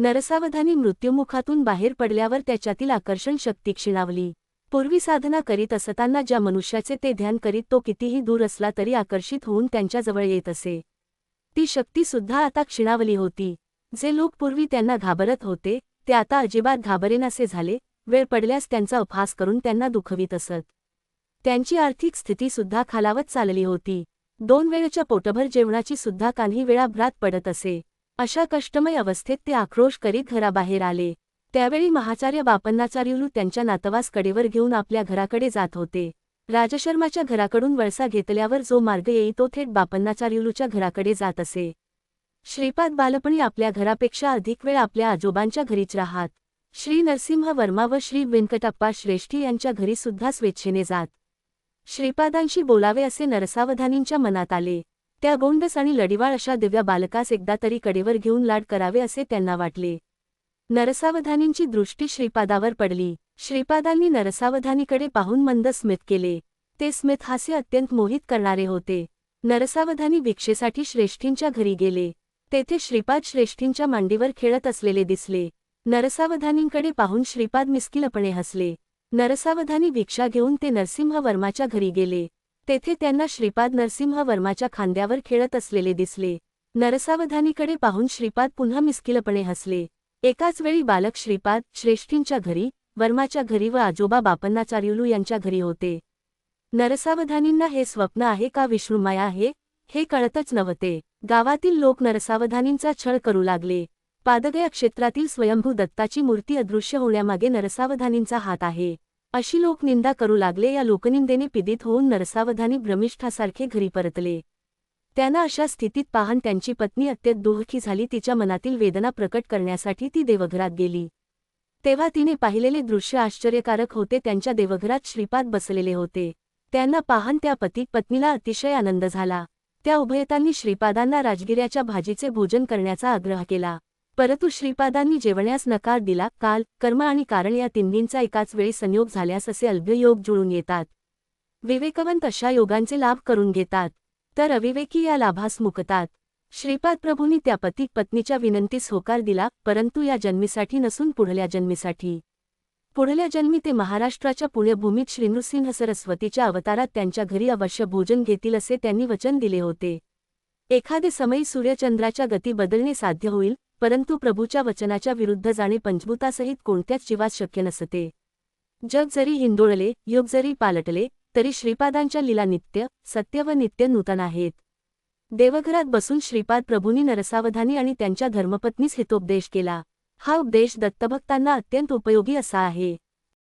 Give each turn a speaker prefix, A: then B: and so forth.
A: नरसावधानी मृत्युमुखातून बाहेर पडल्यावर त्याच्यातील आकर्षण शक्ती क्षिणावली. पूर्वी साधना करीत असताना ज्या मनुष्याचे ते ध्यान करीत तो कितीही दूर असला तरी आकर्षित होऊन त्यांच्याजवळ येत असे. ती शक्ती सुद्धा आता क्षिणावली होती. जे लोक पूर्वी त्यांना घाबरत होते ते आता अजिबात घाबरेनासे झाले वेळ पडल्यास त्यांचा उपहास करून त्यांना दुखवीत असत. त्यांची आर्थिक स्थिती सुद्धा खालावत चालली होती. दोन वेळच्या पोटभर जेवणाची सुद्धा काही वेळा भ्रात पडत असे. अशा कष्टमय अवस्थेत ते आक्रोश करीत घराबाहेर आले. त्यावेळी महाचार्य बापन्नाचार्युलू त्यांच्या नातवास कडेवर घेऊन आपल्या घराकडे जात होते. राजशर्माच्या घराकडून वळसा घेतल्यावर जो मार्ग येई तो थेट बापन्नाचार्युलूच्या घराकडे जात असे. श्रीपाद बालपणी आपल्या घरापेक्षा अधिक वेळ आपल्या आजोबांच्या घरीच राहात. श्री नरसिंह वर्मा व श्री व्यंकटप्पा श्रेष्ठी यांच्या घरी सुद्धा स्वेच्छेने जात. श्रीपादांशी बोलावे असे नरसावधानींच्या मनात आले. त्या गोंडस आणि लढिवाळ अशा दिव्या बालकास एकदा तरी कडेवर घेऊन लाड करावे असे त्यांना वाटले. नरसावधानींची दृष्टी श्रीपादावर पडली. श्रीपादांनी नरसावधानीकडे पाहून मंद स्मित केले. ते स्मित हास्य अत्यंत मोहित करणारे होते. नरसावधानी भिक्षेसाठी श्रेष्ठींच्या घरी गेले. तेथे श्रीपाद श्रेष्ठींच्या मांडीवर खेळत असलेले दिसले. नरसावधानींकडे पाहून श्रीपाद मिस्किलपणे हसले. नरसावधानी भिक्षा घेऊन ते नरसिंह वर्माच्या घरी गेले. तेथे त्यांना श्रीपाद नरसिंह वर्माच्या खांद्यावर खेळत असलेले दिसले. नरसावधानीकडे पाहून श्रीपाद पुन्हा मिस्किलपणे हसले. एकाच वेळी बालक श्रीपाद श्रेष्ठींच्या घरी वर्माच्या घरी व आजोबा बापन्नाचार्युलू यांच्या घरी होते. नरसावधानींना हे स्वप्न आहे का विष्णुमाया आहे हे कळतच नव्हते. गावातील लोक नरसावधानींचा छळ करू लागले. पादगया क्षेत्रातील स्वयंभू दत्ताची मूर्ती अदृश्य होण्यामागे नरसावधानींचा हात आहे. अशी लोक निंदा करू लागले. या लोकनिंदेने पिदित होऊन नरसावधानी भ्रमिष्ठासारखे घरी परतले. त्यांना अशा स्थितीत पाहन त्यांची पत्नी अत्यंत दुःखी झाली. तिच्या मनातील वेदना प्रकट करण्यासाठी ती देवघरात गेली. तेव्हा तिने पाहिलेले दृश्य आश्चर्यकारक होते. त्यांच्या देवघरात श्रीपाद बसलेले होते. त्यांना पाहन त्या पती पत्नीला अतिशय आनंद झाला. त्या उभयतांनी श्रीपादांना राजगिऱ्याच्या भाजीचे भोजन करण्याचा आग्रह केला. परंतु श्रीपादांनी जेवण्यास नकार दिला. काल कर्म आणि कारण या तिन्हींचा एकाच वेळी संयोग झाल्यास असे अल्भयोग जुळून येतात. विवेकवंत अशा योगांचे लाभ करून घेतात. तर अविवेकी या लाभास मुकतात. श्रीपाद प्रभूंनी त्या पती पत्नीच्या विनंतीस होकार दिला परंतु या जन्मीसाठी नसून पुढल्या जन्मीसाठी. पुढल्या जन्मी ते महाराष्ट्राच्या पुण्यभूमीत श्रीनृसिंह सरस्वतीच्या अवतारात त्यांच्या घरी अवश्य भोजन घेतील असे त्यांनी वचन दिले होते. एखादे समयी सूर्यचंद्राच्या गती बदलणे साध्य होईल परंतु प्रभूच्या वचनाच्या विरुद्ध जाणे पंचभूतासहित कोणत्याच जीवात शक्य नसते. जग जरी हिंदोळले युग जरी पालटले तरी श्रीपादांच्या लीला नित्य सत्य व नित्य नूतन आहेत. देवघरात बसून श्रीपाद प्रभूंनी नरसावधानी आणि त्यांच्या धर्मपत्नीस हितोपदेश केला. हा उपदेश दत्तभक्तांना अत्यंत उपयोगी असा आहे.